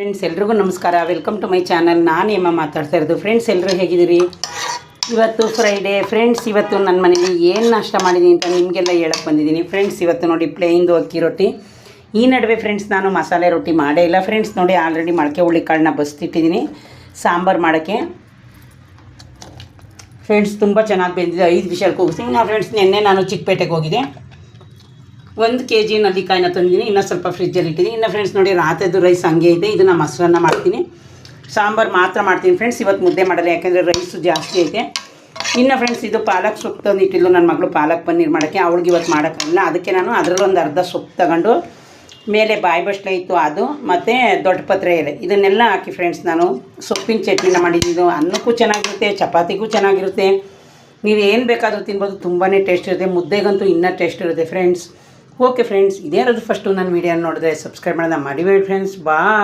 Friends ಎಲ್ರಿಗೂ ನಮಸ್ಕಾರ. Welcome to my channel ನಾನು ಏಮ್ಮ ಮಾತಾಡ್ತಾ ಇರೋದು. ಫ್ರೆಂಡ್ಸ್ ಎಲ್ಲರೂ ಹೇಗಿದ್ದೀರಿ? ಇವತ್ತು ಫ್ರೈಡೇ ಫ್ರೆಂಡ್ಸ್ ಇವತ್ತು ನನ್ನ ಮನೇಲಿ ಏನು ನಾಷ್ಟ ಮಾಡಿದ್ದೀನಿ ಅಂತ ನಿಮಗೆಲ್ಲ ಹೇಳಕ್ಕೆ ಬಂದಿದ್ದೀನಿ. ಫ್ರೆಂಡ್ಸ್ ಇವತ್ತು ನೋಡಿ ಪ್ಲೇಯಿಂದು ಅಕ್ಕಿ ರೊಟ್ಟಿ. ಈ ನಡುವೆ ಫ್ರೆಂಡ್ಸ್ ನಾನು ಮಸಾಲೆ ರೊಟ್ಟಿ ಮಾಡೇ ಇಲ್ಲ. ಫ್ರೆಂಡ್ಸ್ ನೋಡಿ ಆಲ್ರೆಡಿ ಮೊಳಕೆ ಹುಳಿ ಕಾಳನ್ನ ಬಸ್ತಿಟ್ಟಿದ್ದೀನಿ. ಸಾಂಬಾರು ಮಾಡೋಕ್ಕೆ. ಫ್ರೆಂಡ್ಸ್ ತುಂಬ ಚೆನ್ನಾಗಿ ಬೆಂದಿದೆ. ಐದು ವಿಷಲ್ ಕೂಗಿಸ್ತೀನಿ ನಾವು ಫ್ರೆಂಡ್ಸ್ ನಿನ್ನೆ ನಾನು ಚಿಕ್ಕಪೇಟೆಗೆ ಹೋಗಿದ್ದೆ. ಒಂದು ಕೆ ಜಿ ನಲ್ಲಿಕಾಯಿನ ತಂದಿದ್ದೀನಿ ಇನ್ನೂ ಸ್ವಲ್ಪ ಫ್ರಿಜ್ಜಲ್ಲಿ ಇಟ್ಟಿದ್ದೀನಿ. ಇನ್ನು ಫ್ರೆಂಡ್ಸ್ ನೋಡಿ ರಾತ್ರಿದು ರೈಸ್ ಹಂಗೆ ಇದೆ ಇದನ್ನು ಮೊಸರನ್ನ ಮಾಡ್ತೀನಿ. ಸಾಂಬಾರು ಮಾತ್ರ ಮಾಡ್ತೀನಿ ಫ್ರೆಂಡ್ಸ್ ಇವತ್ತು ಮುದ್ದೆ ಮಾಡಲ್ಲ, ಯಾಕೆಂದರೆ ರೈಸು ಜಾಸ್ತಿ ಐತೆ. ಇನ್ನು ಫ್ರೆಂಡ್ಸ್ ಇದು ಪಾಲಕ್ ಸೊಪ್ಪು ತಂದು ಇಟ್ಟಿದ್ದು ನನ್ನ ಮಗಳು ಪಾಲಕ್ ಪನ್ನೀರ್ ಮಾಡೋಕ್ಕೆ, ಅವಳಿಗೆ ಇವತ್ತು ಮಾಡೋಕ್ಕಾಗಲ್ಲ. ಅದಕ್ಕೆ ನಾನು ಅದರಲ್ಲೊಂದು ಅರ್ಧ ಸೊಪ್ಪು ತಗೊಂಡು, ಮೇಲೆ ಬಾಯಿ ಬಸ್ಲೆ ಇತ್ತು ಅದು, ಮತ್ತು ದೊಡ್ಡ ಪತ್ರೆ ಎಲೆ. ಇದನ್ನೆಲ್ಲ ಹಾಕಿ ಫ್ರೆಂಡ್ಸ್ ನಾನು ಸೊಪ್ಪಿನ ಚಟ್ನಿನ ಮಾಡಿದ್ದು ಅನ್ನಕ್ಕೂ ಚೆನ್ನಾಗಿರುತ್ತೆ, ಚಪಾತಿಗೂ ಚೆನ್ನಾಗಿರುತ್ತೆ. ನೀವು ಏನು ಬೇಕಾದರೂ ತಿನ್ಬೋದು ತುಂಬಾ ಟೇಸ್ಟ್ ಇರುತ್ತೆ. ಮುದ್ದೆಗಂತೂ ಇನ್ನೂ ಟೇಸ್ಟ್ ಇರುತ್ತೆ ಫ್ರೆಂಡ್ಸ್ ಓಕೆ ಫ್ರೆಂಡ್ಸ್ ಇದೇನಾದರೂ ಫಸ್ಟು ನನ್ನ ವೀಡಿಯೋ ನೋಡಿದ್ರೆ ಸಬ್ಸ್ಕ್ರೈಬ್ ಮಾಡೋಣ ಮರಿಬೇಡಿ ಫ್ರೆಂಡ್ಸ್ ಬಾ